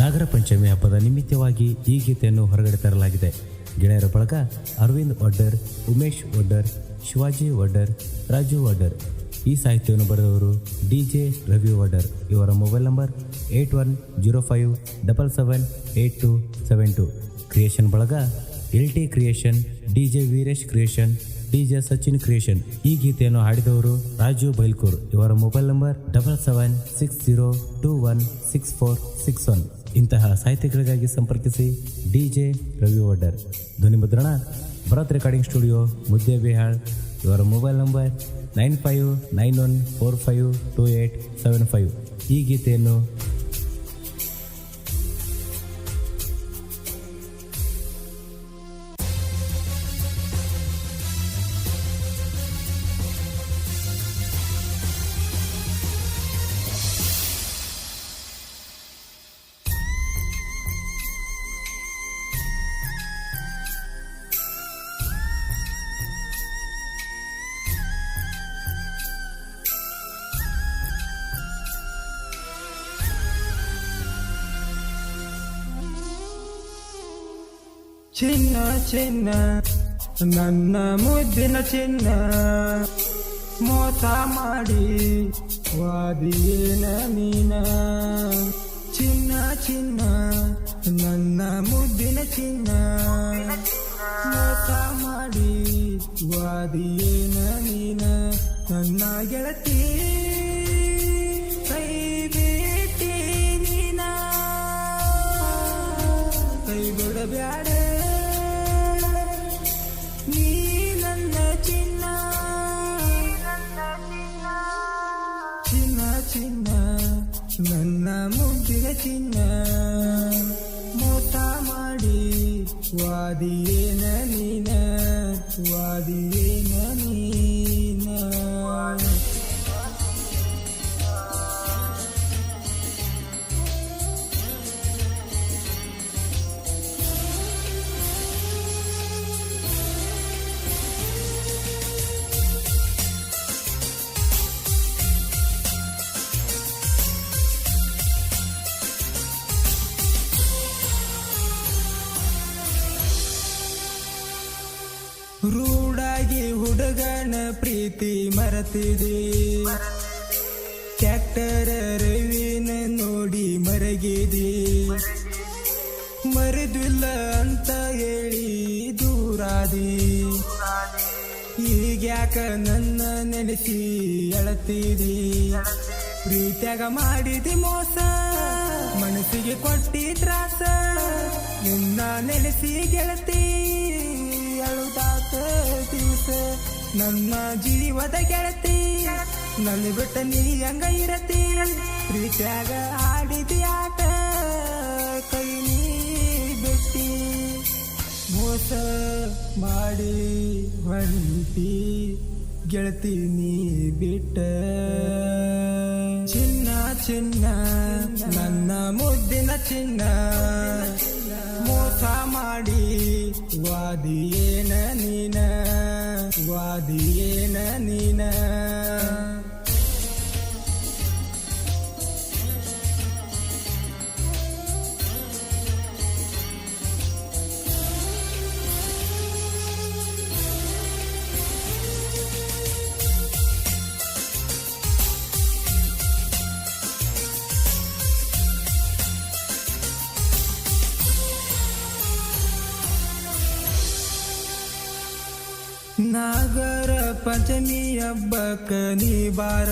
ನಾಗರ ಪಂಚಮಿ ಹಬ್ಬದ ನಿಮಿತ್ತವಾಗಿ ಈ ಗೀತೆಯನ್ನು ಹೊರಗಡೆ ತರಲಾಗಿದೆ. ಗೆಳೆಯರ ಬಳಗ ಅರವಿಂದ್ ಒಡ್ಡರ್, ಉಮೇಶ್ ಒಡ್ಡರ್, ಶಿವಾಜಿ ಒಡ್ಡರ್, ರಾಜು ಒಡ್ಡರ್. ಈ ಸಾಹಿತ್ಯವನ್ನು ಬರೆದವರು ಡಿ ಜೆ ರವಿ ಒಡ್ಡರ್. ಇವರ mobile number eight one zero five double seven eight two seven two. Creation ಬಳಗ L T creation D J Veeresh creation D J Sachin creation. ಈ ಗೀತೆಯನ್ನು ಹಾಡಿದವರು ರಾಜು ಬೈಲ್ಕೂರ್. ಇವರ mobile number double seven six zero two one six four six one. ಇಂತಹ ಸಾಹಿತ್ಯಗಳಿಗಾಗಿ ಸಂಪರ್ಕಿಸಿ D J Ravi Oddar ಧ್ವನಿ ಮುದ್ರಣ ಭರತ್ ರೆಕಾರ್ಡಿಂಗ್ ಸ್ಟುಡಿಯೋ ಮುದ್ದೆ ಬಿಹಾಳ್ ಇವರ mobile number nine five nine one four five two eight seven five ಈ ಗೀತೆಯನ್ನು ಚಿನ್ನ ಚಿನ್ನ, ನನ್ನ ಮುದ್ದಿನ ಚಿನ್ನ. ಮೋಸ ಮಾಡಿ ವಾದಿಯೇನ ನೀನ ಚಿನ್ನ ಚಿನ್ನ, ನನ್ನ ಮುದ್ದಿನ ಚಿನ್ನ. ಮೋಸ ಮಾಡಿ ವಾದಿಯೇನ ನೀನ ನನ್ನ ಗೆಳತಿ. ಚಿನ್ನ ಚಿನ್ನ ನನ್ನ ಮುದ್ದಿನ ಚಿನ್ನ ಮೋಸ ಮಾಡಿ ವಾದಿಯೇನ ನೀನ ವಾದಿಯೇನ ನೀನ ರೂಢಾಗಿ ಹುಡುಗನ ಪ್ರೀತಿ ಮರತಿದೆ. ಟ್ಯಾಕ್ಟರ್ ರವಿನ ನೋಡಿ ಮರಗಿದೆ. ಮರೆದಿಲ್ಲ ಅಂತ ಹೇಳಿ ದೂರಾದಿ. ಈಗ್ಯಾಕ ನನ್ನ ನೆನೆಸಿ ಎಳತಿದಿ. ಪ್ರೀತ್ಯಾಗ ಮಾಡಿದಿ ಮೋಸ, ಮನಸ್ಸಿಗೆ ಕೊಟ್ಟಿ ತ್ರಾಸ, ನಿನ್ನ ನೆನೆಸಿ ಗೆಳತಿ. ದಿವಸ ನನ್ನ ಜೀವದ ಗೆಳತಿ ನನ್ನ ಬಿಟ್ಟ ನೀ ಹಂಗ ಇರತಿ. ಪ್ರೀತಿಯಾಗ ಆಡಿದಿ ಆಟ ಕೈ ನೀ ಬಿಟ್ಟಿ. ಮೋಸ ಮಾಡಿ ಹೊಂಟಿ ಗೆಳತಿ ನೀ ಬಿಟ್ಟ. ಚಿನ್ನ ಚಿನ್ನ, ನನ್ನ ಮುದ್ದಿನ ಚಿನ್ನ. ಮೋಸ ಮಾಡಿ. ವಾದಿಯೇನ ನೀನ ವಾದಿಯೇನ ನೀನ. ನಾಗರ ಪಂಚಮಿ ಹಬ್ಬಕ್ಕ ನೀ ಬಾರ.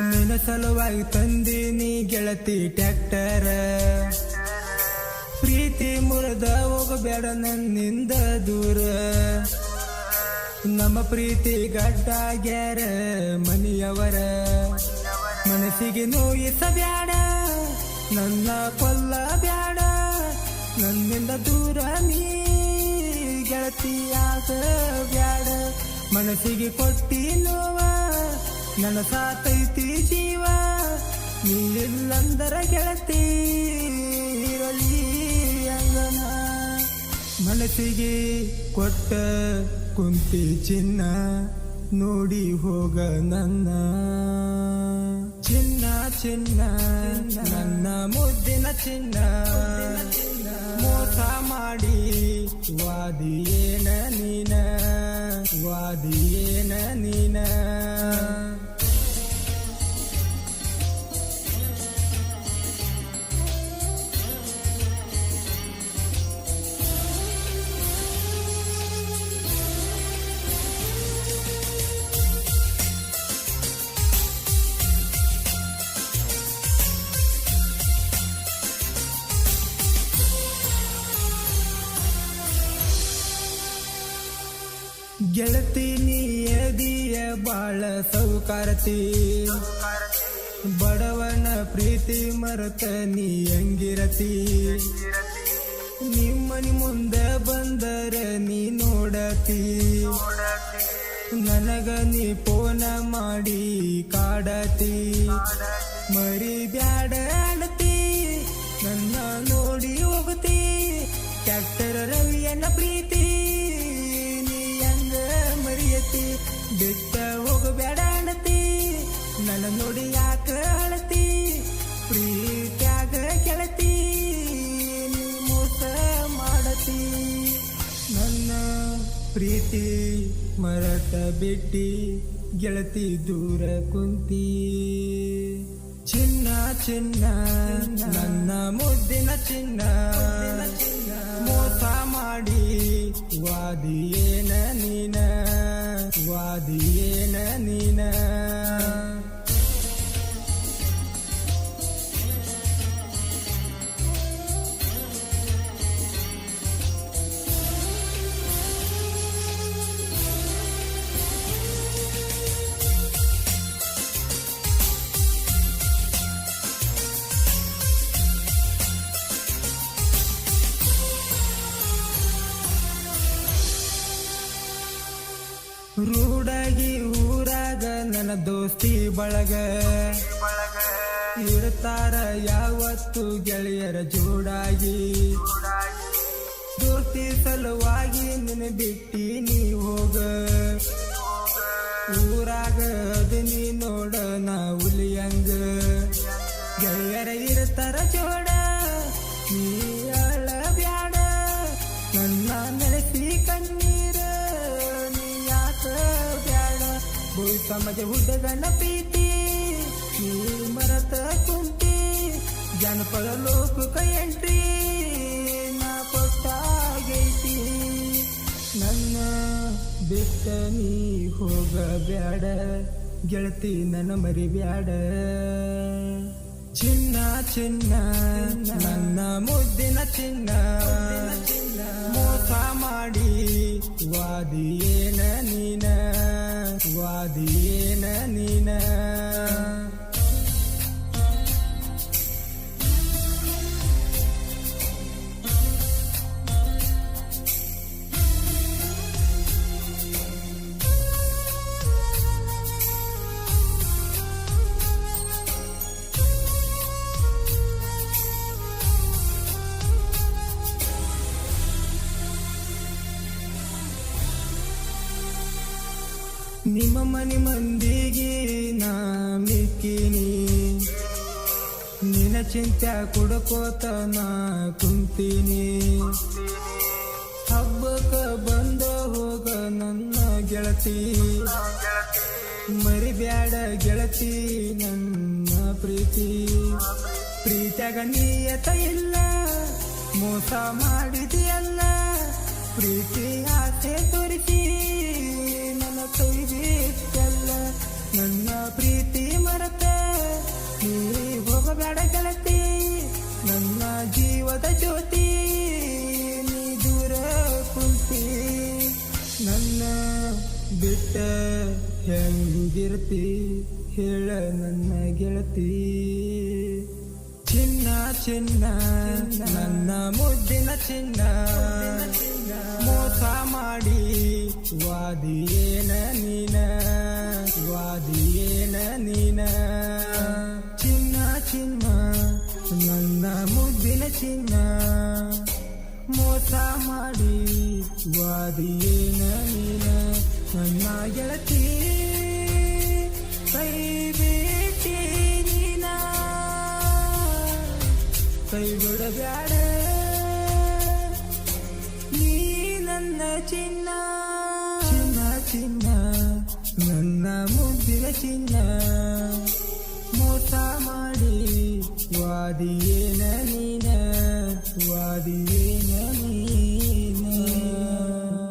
ನಿನ್ನ ಸಲುವಾಗಿ ತಂದೀನಿ ಗೆಳತಿ ಟ್ಯಾಕ್ಟರ. ಪ್ರೀತಿ ಮುರಿದ ಹೋಗಬೇಡ ನನ್ನಿಂದ ದೂರ. ನಮ್ಮ ಪ್ರೀತಿ ಗಡ್ಡಾಗ್ಯಾರ ಮನೆಯವರ. ಮನಸ್ಸಿಗೆ ನೋಯಿಸಬ್ಯಾಡ ನನ್ನ ಕೊಲ್ಲ ಬ್ಯಾಡ ನನ್ನಿಂದ ದೂರ ನೀ. ಗೆಳತಿಯಾಗ ಬ್ಯಾಡ. ಮನಸ್ಸಿಗೆ ಕೊಟ್ಟಿ ನೋವ ನನ್ನ ಸಾತೈತಿ ಜೀವ. ನೀ ಗೆಳತಿ, ಇರಲಿ ಅಂಗನ ಮನಸ್ಸಿಗೆ ಕೊಟ್ಟ ಕುಂತಿ ಚಿನ್ನ ನೋಡಿ ಹೋಗ ನನ್ನ. ಚಿನ್ನ ಚಿನ್ನ, ನನ್ನ ಮುದ್ದಿನ ಚಿನ್ನ. ಮೋಸ ಮಾಡಿ. ವಾದಿಯೇನ ನೀನ? ವಾದಿಯೇನ ನೀನ? ಗೆಳತಿ ನೀಯದಿಯ ಬಾಳ ಸೌಕಾರತಿ. ಬಡವನ ಪ್ರೀತಿ ಮರತ ನೀ ಹಂಗಿರತಿ ನಿಮ್ಮನಿ ಮುಂದೆ ಬಂದರ ನೀ ನೋಡತಿ. ನನಗ ನೀ ಫೋನ ಮಾಡಿ ಕಾಡತಿ. ಮರಿ ಬ್ಯಾಡ ಅಣತಿ ನನ್ನ ನೋಡಿ ಹೋಗತಿ. ಟ್ಯಾಕ್ಟರ್ ರವಿಯನ್ನ ಪ್ರೀತಿ. ಬಿಟ್ಟ ಹೋಗಬೇಡ ಅಣತಿ ನನ್ನ ನೋಡಿ ಯಾಕ ಅಳತಿ? ಪ್ರೀತ್ಯಾಗ ಕೆಳತಿ. ನೀ ಮೋಸ ಮಾಡತಿ. ನನ್ನ ಪ್ರೀತಿ ಮರತ ಬಿಟ್ಟಿ, ಗೆಳತಿ ದೂರ ಕುಂತಿ. ಚಿನ್ನ ಚಿನ್ನ, ನನ್ನ ಮುದ್ದಿನ ಚಿನ್ನ. ಮೋಸ ಮಾಡಿ ವಾದಿಯೇನ ನೀನ? ವಾದಿಯೇನ ನೀನ. ರೂಢಾಗಿ ಊರಾಗ ನನ್ನ ದೋಸ್ತಿ ಬಳಗ. ಇರ್ತಾರ ಯಾವತ್ತು ಗೆಳೆಯರ ಜೋಡಾಗಿ. ದೋಸ್ತಿ ಸಲುವಾಗಿ ನಿನ್ನ ಬಿಟ್ಟಿ ನೀ ಹೋಗ. ಊರಾಗ ನೀ ನೋಡ ನಾ ಉಲಿಯಂಗ. ಗೆಳೆಯರ ಇರ್ತಾರ ಜೋಡ, ನೀ ಸಮಾಜ ಹುಡುಗನ ಪ್ರೀತಿ ಮರತ ಕುಂತಿ, ಜನಪದ ಲೋಕ ಎಂಟ್ರಿ ನಾ ಕೊಟ್ಟಾಗೈತಿ ನನ್ನ ಬಿಟ್ಟ ನೀ ಹೋಗಬ್ಯಾಡ, ಗೆಳತಿ ನನ್ನ ಮರಿಬ್ಯಾಡ. ಚಿನ್ನ ಚಿನ್ನ, ನನ್ನ ಮುದ್ದಿನ ಚಿನ್ನ. ಮೋಸ ಮಾಡಿ ವಾದಿಯೇನ ನೀನ? ವಾದಿಯೇನ ನೀನ ನಿಮ್ಮ ಮನೆ ಮಂದಿಗೆ ನಾ ಮಿಕ್ಕಿನಿ. ನಿನ್ನ ಚಿಂತೆ ಕುಡ್ಕೋತ ನಾ ಕುಂತೀನಿ. ಹಬ್ಬಕ್ಕ ಬಂದ ಹೋಗ ನನ್ನ ಗೆಳತಿ. ಮರಿಬ್ಯಾಡ ಗೆಳತಿ ನನ್ನ ಪ್ರೀತಿ. ಪ್ರೀತಿಯಾಗ ನೀಯತ ಇಲ್ಲ, ಮೋಸ ಮಾಡಿದೆಯಲ್ಲ. ಪ್ರೀತಿ ಆಸೆ ತೋರಿಸಿ ನನ್ನ ಕೈ ನನ್ನ ಪ್ರೀತಿ ಮರತ. ನೀ ಹೋಗಬೇಡ ಗೆಳತಿ. ನನ್ನ ಜೀವದ ಜ್ಯೋತಿ. ನೀ ದೂರ ಕುಂತಿ. ನನ್ನ ಬಿಟ್ಟ ಹೆಂಗಿರ್ತಿ? ಹೇಳ ನನ್ನ ಗೆಳತಿ. ಚಿನ್ನ ಚಿನ್ನ. ನನ್ನ ಮುದ್ದಿನ ಚಿನ್ನ. ಮೋಸ ಮಾಡಿ ವಾದಿಯೇನ ನೀನ ವಾದಿಯೇನ ನೀನ? ಚಿನ್ನ ಚಿನ್ನ, ನನ್ನ ಮುದ್ದಿನ ಚಿನ್ನ. ಮೋಸ ಮಾಡಿ ವಾದಿಯೇನ ನೀನ? ನನ್ನ ಗೆಳತಿ, ಕೈ ಬೇಟಿ ನೀನ? ಕೈ ಬಿಡಬ್ಯಾಡ ನೀ ನನ್ನ ಚಿನ್ನ ಚಿನ್ನ ಚಿನ್ನ ನನ್ನ ಮುದ್ದಿನ ಚಿನ್ನ ಮೋಸ ಮಾಡಿ ವಾದಿಯೇನ ನೀನ ವಾದಿಯೇನ ನೀ